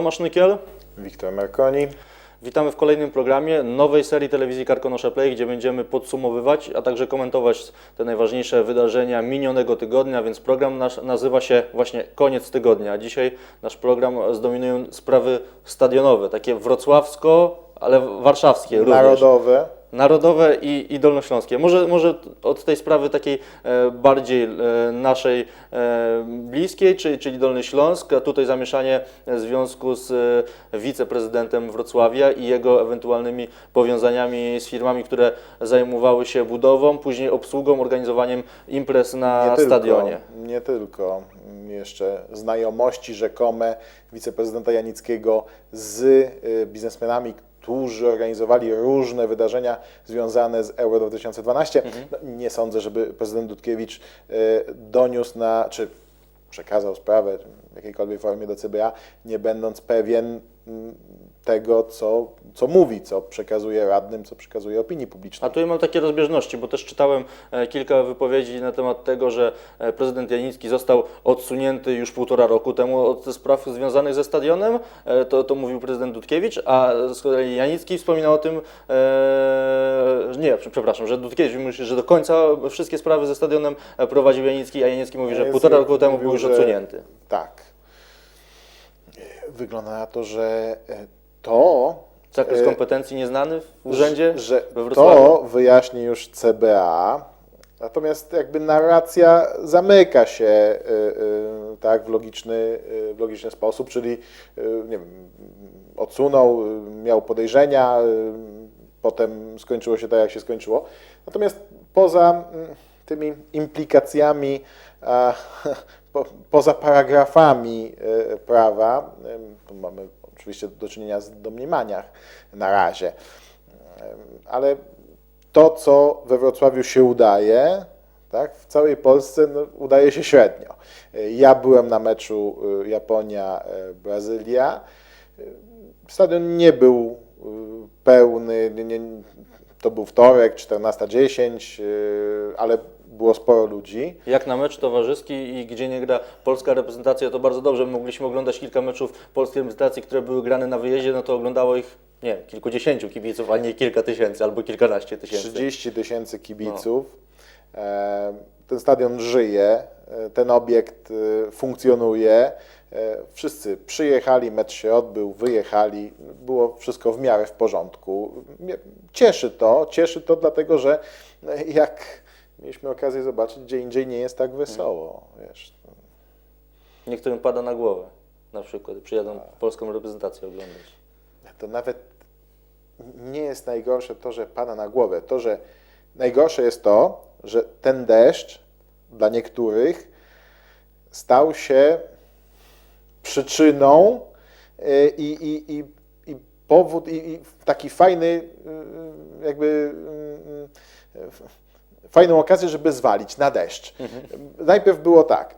Tomasz Nykiel. Wiktor Marconi. Witamy w kolejnym programie nowej serii telewizji Karkonosze Play, gdzie będziemy podsumowywać, a także komentować te najważniejsze wydarzenia minionego tygodnia, więc program nasz nazywa się właśnie Koniec Tygodnia. Dzisiaj nasz program zdominują sprawy stadionowe, takie wrocławsko, ale warszawskie również. Narodowe. Narodowe i, i dolnośląskie. Może, może od tej sprawy takiej e, bardziej e, naszej e, bliskiej, czyli, czyli Dolny Śląsk, a tutaj zamieszanie w związku z e, wiceprezydentem Wrocławia i jego ewentualnymi powiązaniami z firmami, które zajmowały się budową, później obsługą, organizowaniem imprez na nie stadionie. Tylko, nie tylko. Jeszcze znajomości rzekome wiceprezydenta Janickiego z y, biznesmenami, którzy organizowali różne wydarzenia związane z Euro 2012. No, nie sądzę, żeby prezydent Dudkiewicz y, doniósł na, czy przekazał sprawę w jakiejkolwiek formie do CBA, nie będąc pewien tego, co, co mówi, co przekazuje radnym, co przekazuje opinii publicznej. A tu ja mam takie rozbieżności, bo też czytałem e, kilka wypowiedzi na temat tego, że e, prezydent Janicki został odsunięty już półtora roku temu od spraw związanych ze stadionem. E, To, to mówił prezydent Dudkiewicz, a z kolei Janicki wspominał o tym, e, nie, przepraszam, że Dudkiewicz mówi, że do końca wszystkie sprawy ze stadionem prowadził Janicki, a Janicki mówi, że półtora roku temu mówił, był już że- odsunięty. Tak. Wygląda na to, że to. Zakres e, kompetencji nieznany w urzędzie że we to wyjaśni już CBA, natomiast jakby narracja zamyka się y, y, tak, w, logiczny, y, w logiczny sposób, czyli y, nie wiem, odsunął, y, miał podejrzenia, y, potem skończyło się tak, jak się skończyło. Natomiast poza mm, tymi implikacjami, poza paragrafami y, prawa, y, tu mamy oczywiście do czynienia z domniemaniach na razie, ale to, co we Wrocławiu się udaje, tak, w całej Polsce no, udaje się średnio. Y, Ja byłem na meczu y, Japonia-Brazylia. Stadion nie był y, pełny, nie, nie, to był wtorek, 14.10, y, ale było sporo ludzi. Jak na mecz towarzyski i gdzie nie gra polska reprezentacja, to bardzo dobrze. Mogliśmy oglądać kilka meczów polskiej reprezentacji, które były grane na wyjeździe, no to oglądało ich, nie wiem, kilkudziesięciu kibiców, a nie kilka tysięcy albo kilkanaście tysięcy. 30 tysięcy kibiców. E, Ten stadion żyje, e, ten obiekt e, funkcjonuje. Wszyscy przyjechali, mecz się odbył, wyjechali, było wszystko w miarę w porządku. Cieszy to, cieszy to dlatego, że e, jak mieliśmy okazję zobaczyć, gdzie indziej nie jest tak wesoło. Wiesz. Niektórym pada na głowę, na przykład, przyjadą polską reprezentację oglądać. to nawet nie jest najgorsze to, że pada na głowę. To, że najgorsze jest to, że ten deszcz dla niektórych stał się przyczyną y, i, i, i, i powód, i, i taki fajny, y, jakby y, y, fajną okazję, żeby zwalić na deszcz. Najpierw było tak.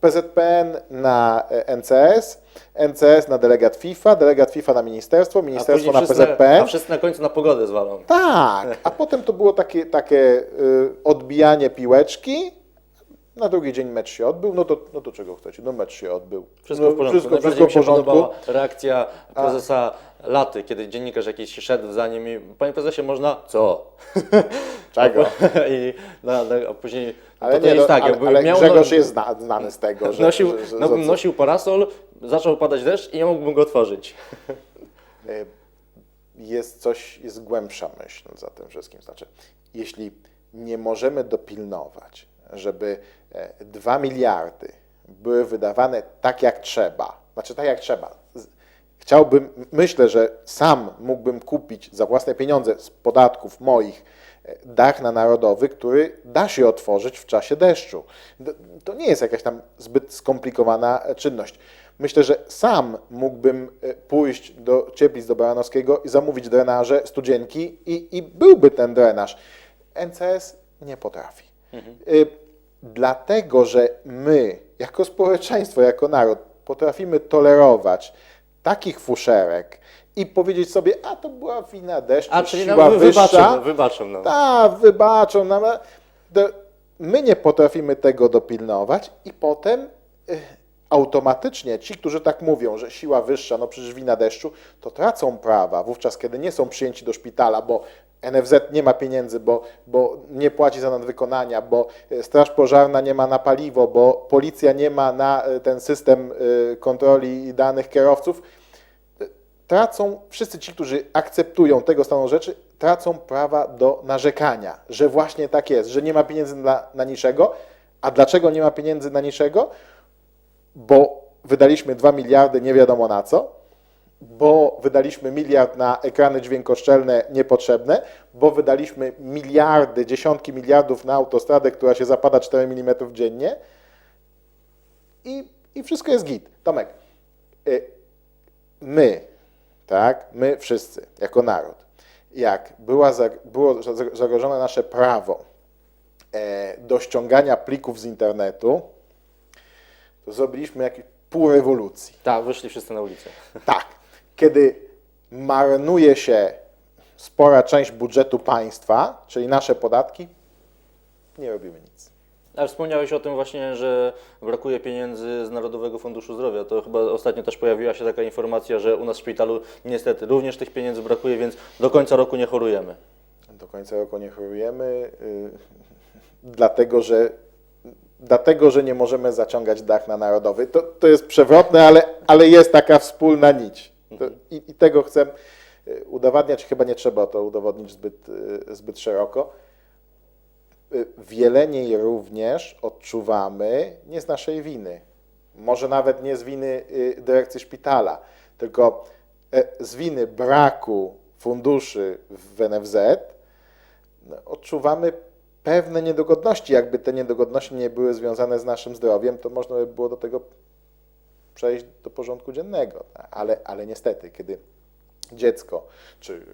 PZPN na e, NCS, NCS na delegat FIFA, delegat FIFA na ministerstwo, A ministerstwo na wszyscy, PZPN. a wszyscy na końcu na pogodę zwalą. Tak, a potem to było takie, takie y, odbijanie piłeczki. Na drugi dzień mecz się odbył, no to, no to czego chcecie? No mecz się odbył. Wszystko no, w porządku. Wszystko, wszystko w porządku. reakcja prezesa Laty, kiedy dziennikarz jakiś szedł za nim i panie prezesie, można? Co? Czego? I na, a później Ale to, to nie, jest no, tak, ale, ale miał Grzegorz jest zna, znany z tego, że, nosił, że, że, no, nosił parasol, zaczął padać deszcz i nie mógłbym go otworzyć. Y, jest coś, jest głębsza myśl za tym wszystkim. Znaczy, jeśli nie możemy dopilnować, żeby 2 miliardy były wydawane tak jak trzeba, znaczy tak jak trzeba. Chciałbym, myślę, że sam mógłbym kupić za własne pieniądze z podatków moich e, dach na narodowy, który da się otworzyć w czasie deszczu. To nie jest jakaś tam zbyt skomplikowana e, czynność. Myślę, że sam mógłbym e, pójść do Cieplic, do Baranowskiego i zamówić drenaże, studzienki i, i byłby ten drenaż. NCS nie potrafi. Y, Dlatego, że my, jako społeczeństwo, jako naród, potrafimy tolerować takich fuszerek i powiedzieć sobie, a to była wina deszczu, A czyli siła nam wyższa. wybaczą, wybaczą nam. Tak, wybaczą nam. to My nie potrafimy tego dopilnować i potem y, automatycznie ci, którzy tak mówią, że siła wyższa, no przecież wina deszczu, to tracą prawa wówczas, kiedy nie są przyjęci do szpitala, bo NFZ nie ma pieniędzy, bo, bo nie płaci za nadwykonania, bo e, Straż Pożarna nie ma na paliwo, bo policja nie ma na e, ten system kontroli danych kierowców. Tracą wszyscy ci, którzy akceptują tego stanu rzeczy, tracą prawa do narzekania, że właśnie tak jest, że nie ma pieniędzy na, na niczego. A dlaczego nie ma pieniędzy na niczego? Bo wydaliśmy 2 miliardy nie wiadomo na co, bo wydaliśmy miliard na ekrany dźwiękoszczelne niepotrzebne, bo wydaliśmy miliardy, dziesiątki miliardów na autostradę, która się zapada 4 mm dziennie i, i wszystko jest git. Tomek, y, my, tak, my wszyscy, jako naród, jak była, było za- zagrożone nasze prawo e, do ściągania plików z internetu, to zrobiliśmy jakieś pół rewolucji. Tak, wyszli wszyscy na ulicę. Tak, kiedy marnuje się spora część budżetu państwa, czyli nasze podatki, nie robimy nic. Ale wspomniałeś o tym właśnie, że brakuje pieniędzy z Narodowego Funduszu Zdrowia. To chyba ostatnio też pojawiła się taka informacja, że u nas w szpitalu niestety również tych pieniędzy brakuje, więc do końca roku nie chorujemy. Do końca roku nie chorujemy, yy, dlatego że dlatego, że nie możemy zaciągać dach na narodowy. To, to jest przewrotne, ale, ale jest taka wspólna nić. To, i, I tego chcę yy, udowadniać. Chyba nie trzeba to udowodnić zbyt, yy, zbyt szeroko. Y, W Jeleniej również odczuwamy nie z naszej winy, może nawet nie z winy y, dyrekcji szpitala, tylko e, z winy braku funduszy w NFZ no, odczuwamy pewne niedogodności. Jakby te niedogodności nie były związane z naszym zdrowiem, to można by było do tego przejść do porządku dziennego. Ale, ale niestety, kiedy dziecko czy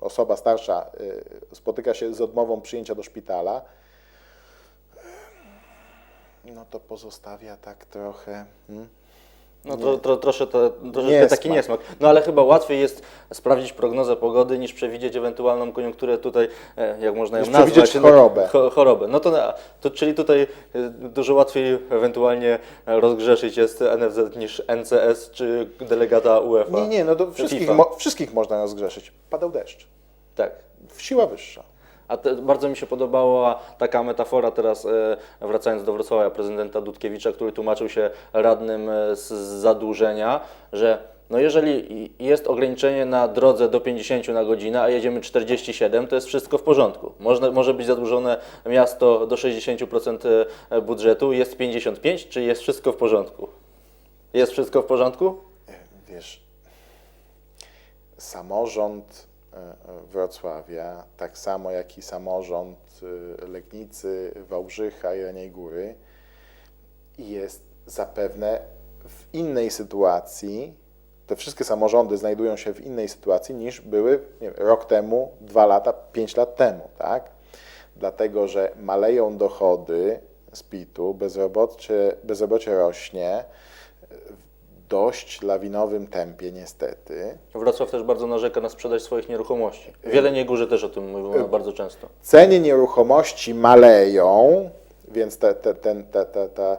osoba starsza y, spotyka się z odmową przyjęcia do szpitala, no to pozostawia tak trochę. Hmm? No tro, tro, trosze to, troszeczkę Niesmak. taki niesmak. No ale chyba łatwiej jest sprawdzić prognozę pogody niż przewidzieć ewentualną koniunkturę tutaj, e, jak można ją Niż nazwać. przewidzieć no, chorobę. Cho, chorobę. No to, to czyli tutaj e, dużo łatwiej ewentualnie rozgrzeszyć jest NFZ niż NCS czy delegata UEFA. Nie, nie, no to wszystkich, mo, wszystkich można rozgrzeszyć. Padał deszcz. Tak. Siła wyższa. A te, bardzo mi się podobała taka metafora teraz, e, wracając do Wrocławia, prezydenta Dudkiewicza, który tłumaczył się radnym e, z zadłużenia, że no jeżeli jest ograniczenie na drodze do 50 na godzinę, a jedziemy 47, to jest wszystko w porządku. Można, może być zadłużone miasto do 60% e, budżetu, jest 55, czy jest wszystko w porządku? Jest wszystko w porządku? Wiesz, samorząd Wrocławia, tak samo jak i samorząd e, Legnicy, Wałbrzycha, Jeleniej Góry, jest zapewne w innej sytuacji. Te wszystkie samorządy znajdują się w innej sytuacji niż były wiem, rok temu, dwa lata, pięć lat temu, tak? Dlatego, że maleją dochody z PIT-u, bezrobocie, bezrobocie rośnie dość lawinowym tempie niestety. Wrocław też bardzo narzeka na sprzedaż swoich nieruchomości. W Jeleniej Górze też o tym mówiono bardzo często. Ceny nieruchomości maleją, więc te, te, ten, te, te, te,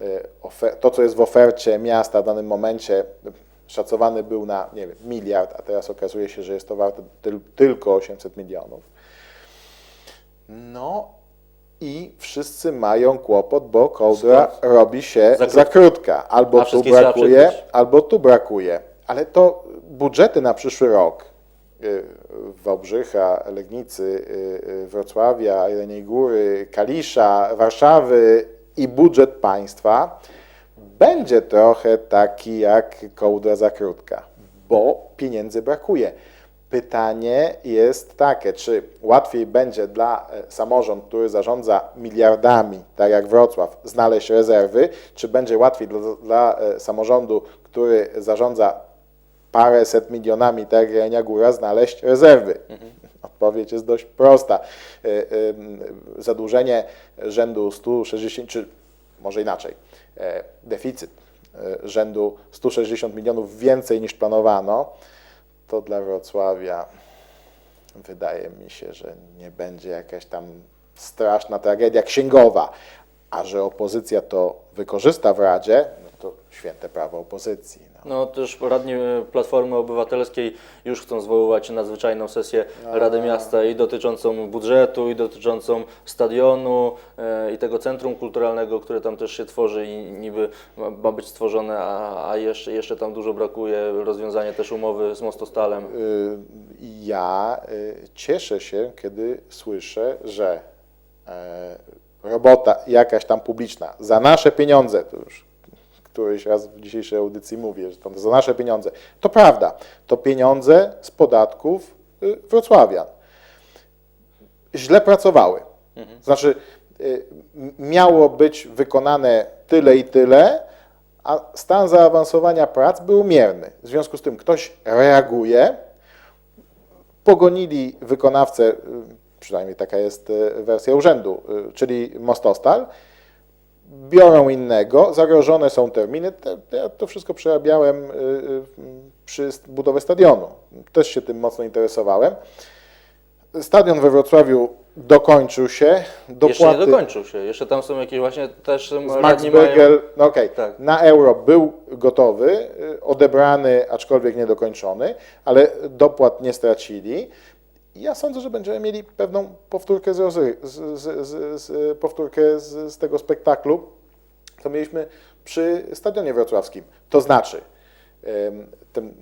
y, to, co jest w ofercie miasta w danym momencie, y, szacowany był na nie wiem, miliard, a teraz okazuje się, że jest to warte tyl, tylko 800 milionów. No i wszyscy mają kłopot, bo kołdra robi się Za za, krótka. Albo tu brakuje, albo tu brakuje. Ale to budżety na przyszły rok y, Wałbrzycha, Legnicy, y, y, Wrocławia, Jeleniej Góry, Kalisza, Warszawy i budżet państwa będzie trochę taki jak kołdra za krótka, bo pieniędzy brakuje. Pytanie jest takie, czy łatwiej będzie dla e, samorząd, który zarządza miliardami, tak jak Wrocław, znaleźć rezerwy, czy będzie łatwiej dla, dla e, samorządu, który zarządza paręset milionami, tak jak Jelenia Góra, znaleźć rezerwy? Odpowiedź jest dość prosta. Y, Zadłużenie rzędu 160, czy może inaczej, e, deficyt e, rzędu 160 milionów więcej niż planowano, to dla Wrocławia wydaje mi się, że nie będzie jakaś tam straszna tragedia księgowa. A że opozycja to wykorzysta w Radzie, to święte prawo opozycji. No. No też radni e, Platformy Obywatelskiej już chcą zwoływać nadzwyczajną sesję Rady Miasta i dotyczącą budżetu, i dotyczącą stadionu, e, i tego centrum kulturalnego, które tam też się tworzy i niby ma, ma być stworzone, a, a jeszcze, jeszcze tam dużo brakuje, rozwiązanie też umowy z Mostostalem. Y, Ja y, cieszę się, kiedy słyszę, że e, robota jakaś tam publiczna za nasze pieniądze, to już któryś raz w dzisiejszej audycji mówię, że to za nasze pieniądze. To prawda, to pieniądze z podatków y, wrocławian. Źle pracowały. Znaczy, y, miało być wykonane tyle i tyle, a stan zaawansowania prac był mierny. W związku z tym ktoś reaguje, pogonili wykonawcę, y, przynajmniej taka jest wersja urzędu, czyli Mostostal, biorą innego, zagrożone są terminy. Te- te- Ja to wszystko przerabiałem y, y, przy budowie stadionu. Też się tym mocno interesowałem. Stadion we Wrocławiu dokończył się. Jeszcze nie Dopłaty dokończył się, jeszcze tam są jakieś właśnie też Max mają... Bergel, no okej, Tak. na euro był gotowy, y, odebrany, aczkolwiek niedokończony, ale dopłat nie stracili. I Ja sądzę, że będziemy mieli pewną powtórkę z, rozy- z, z, z, z, powtórkę z, z tego spektaklu, co mieliśmy przy Stadionie Wrocławskim. To znaczy, ten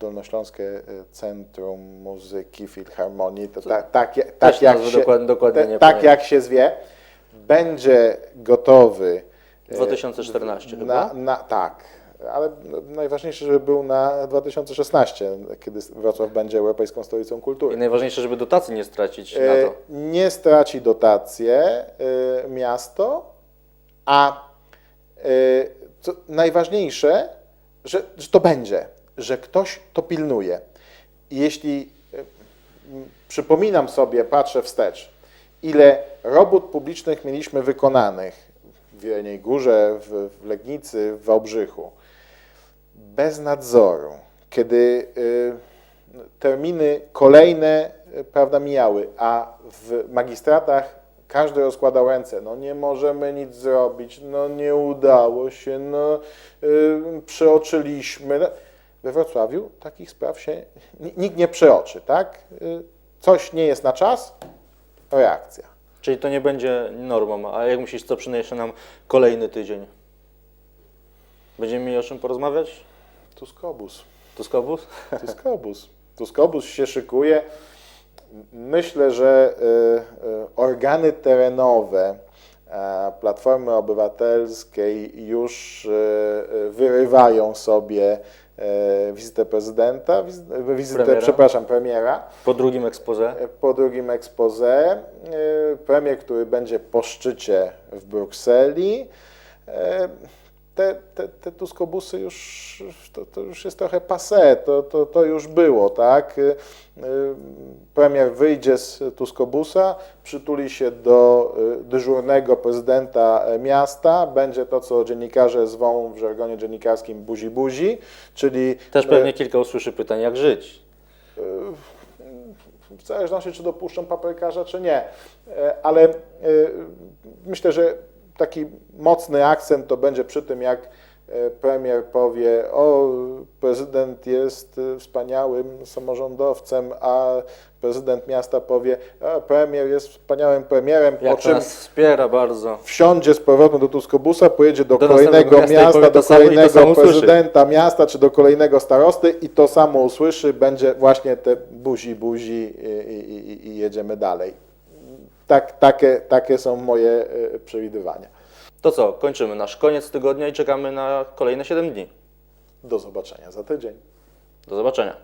Dolnośląskie y, Centrum Muzyki Filharmonii, to tak, tak, tak, jak się, dokładnie- dokładnie tak jak się zwie, będzie gotowy e, 2014 chyba? na, na, tak, ale najważniejsze, żeby był na 2016, kiedy Wrocław będzie Europejską Stolicą I Kultury. najważniejsze, żeby dotacji nie stracić E, na to. Nie straci dotację e, miasto, a e, najważniejsze, że, że to będzie, że ktoś to pilnuje. I Jeśli e, przypominam sobie, patrzę wstecz, ile robót publicznych mieliśmy wykonanych w Jeleniej Górze, w Legnicy, w Wałbrzychu, bez nadzoru, kiedy y, terminy kolejne y, prawda, mijały, a w magistratach każdy rozkładał ręce, no nie możemy nic zrobić, no nie udało się, no y, przeoczyliśmy. No, We Wrocławiu takich spraw się ni- nikt nie przeoczy, tak? Coś nie jest na czas, reakcja. Czyli to nie będzie normą, a jak myślisz, co przyniesie nam kolejny tydzień? Będziemy mieli o czym porozmawiać? Tuskobus. Tuskobus? Tuskobus. Tuskobus się szykuje. Myślę, że y, y, organy terenowe e, Platformy Obywatelskiej już wyrywają sobie e, wizytę prezydenta, wiz- wizytę, Premiera. przepraszam, premiera. Po drugim expose? Po drugim expose, premier, który będzie po szczycie w Brukseli. Te, te, te tuskobusy już, to, to już jest trochę passé, to, to, to już było, tak? Y, y, Premier wyjdzie z tuskobusa, przytuli się do y, dyżurnego prezydenta e, miasta, będzie to, co dziennikarze zwą w żargonie dziennikarskim buzi-buzi, czyli Też e, pewnie kilka usłyszy pytań, jak żyć. w zależności czy dopuszczą paprykarza, czy nie. E, Ale myślę, że taki mocny akcent to będzie przy tym, jak e, premier powie, o, prezydent jest e, wspaniałym samorządowcem, a prezydent miasta powie, a premier jest wspaniałym premierem, po Jak czym nas wspiera bardzo. wsiądzie z powrotem do Tuskobusa, pojedzie do, Do kolejnego miasta miasta, do samo kolejnego samo usłyszy. prezydenta miasta, czy do kolejnego starosty i to samo usłyszy, będzie właśnie te buzi, buzi i, i, i, i jedziemy dalej. Tak, takie, takie są moje e, przewidywania. To co, kończymy nasz koniec tygodnia i czekamy na kolejne 7 dni. Do zobaczenia za tydzień. Do zobaczenia.